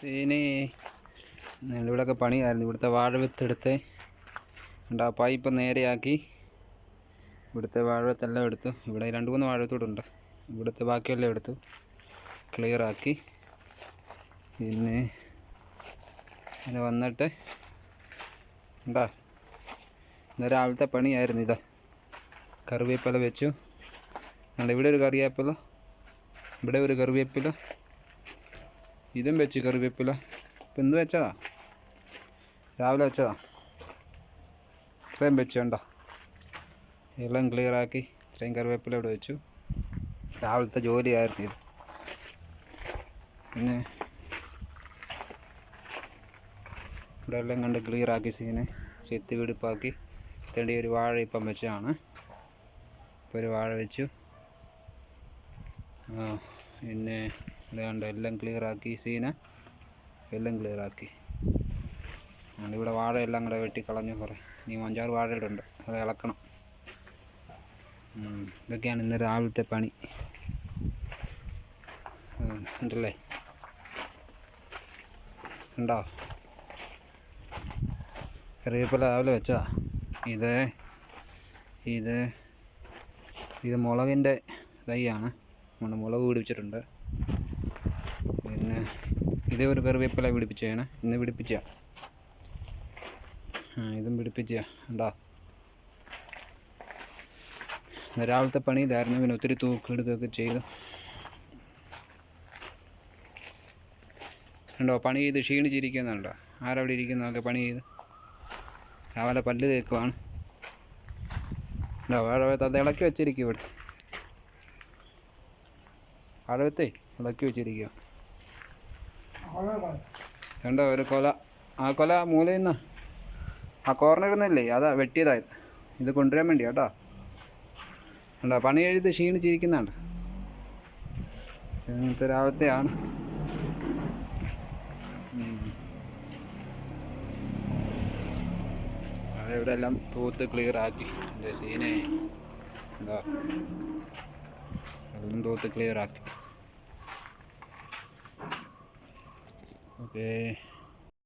സീനി ഇവിടെയൊക്കെ പണിയായിരുന്നു. ഇവിടുത്തെ വാഴ വിത്തെടുത്ത് ഉണ്ട് ആ പൈപ്പ് നേരെയാക്കി ഇവിടുത്തെ വാഴവത്തെല്ലാം എടുത്തു. ഇവിടെ രണ്ട് മൂന്ന് വാഴവത്തോടുണ്ട് ഇവിടുത്തെ ബാക്കിയെല്ലാം എടുത്തു. ക്ലിയറാക്കി പിന്നെ അങ്ങനെ വന്നിട്ട് ഉണ്ടാ ഇന്ന് രാവിലത്തെ പണിയായിരുന്നു ഇതാ. കറിവേപ്പില വെച്ചു. ഇവിടെ ഒരു കറിവേപ്പില ഇവിടെ ഒരു കറിവേപ്പില ഇതും വെച്ച് കറിവേപ്പില. ഇപ്പം ഇന്ന് വെച്ചതാ? രാവിലെ വെച്ചതാ? ഇത്രയും വെച്ച് കണ്ടോ എല്ലാം ക്ലിയറാക്കി ഇത്രയും കറിവേപ്പില ഇവിടെ വെച്ചു. രാവിലത്തെ ജോലിയായിരുന്നു ഇത്. പിന്നെ ഇവിടെ എല്ലാം കണ്ട് ക്ലിയറാക്കി സീന്. ചെത്തി വെടുപ്പാക്കി. തേണ്ടി ഒരു വാഴ ഇപ്പം വെച്ചതാണ്. ഇപ്പോൾ ഒരു വാഴ വെച്ചു. പിന്നെ ഇവിടെ കണ്ട് എല്ലാം ക്ലിയർ ആക്കി സീന എല്ലാം അതുകൊണ്ട് ഇവിടെ വാഴയെല്ലാം കൂടെ വെട്ടി കളഞ്ഞു കുറേ. ഇനി അഞ്ചാറ് വാഴയുടെ ഉണ്ട് അത് ഇളക്കണം. ഇതൊക്കെയാണ് ഇന്ന് രാവിലത്തെ പണി. ഉണ്ടല്ലേ? ഉണ്ടോ? കറിവേപ്പില രാവിലെ വെച്ചതാ. ഇത് ഇത് ഇത് മുളകിന്റെ തൈയാണ്. നമ്മൾ മുളക് പിടിപ്പിച്ചിട്ടുണ്ട്. ഇതേ ഒരു കറിവേപ്പില പിടിപ്പിച്ചതാണ് ഇന്ന് പിടിപ്പിച്ച. ഇതും പിടിപ്പിച്ച. ഉണ്ടോ രാവിലത്തെ പണി ഇതായിരുന്നു. പിന്നെ ഒത്തിരി തൂക്കെടുക്കുകയൊക്കെ ചെയ്തു. ഉണ്ടോ പണി ചെയ്ത് ക്ഷീണിച്ചിരിക്കുന്നുണ്ടോ ആരവിടെ ഇരിക്കുന്നതൊക്കെ പണി ചെയ്ത്. രാവിലെ പല്ല് തേക്കുവാണ്. ഉണ്ടോ അത് ഇളക്കി വെച്ചിരിക്കും ഇവിടെ. വാഴവത്തേ ഇളക്കി വെച്ചിരിക്കുക കണ്ടോ ഒരു കൊല. ആ കൊല മൂലയിൽ ആ കോർണർ നിന്നല്ലേ അതാ വെട്ടിയതായത്. ഇത് കൊണ്ടുവരാൻ വേണ്ടി കേട്ടോ. കണ്ടോ പണി എഴുതി ക്ഷീണിച്ചിരിക്കുന്നുണ്ട്. ഇന്നത്തെ രാവിലത്തെയാണ്. ഇവിടെ എല്ലാം തൂത്ത് ക്ലിയർ ആക്കി. എന്റെ സീനെ. എന്താ എല്ലാം തൂത്ത് ക്ലിയർ ആക്കി. Okay.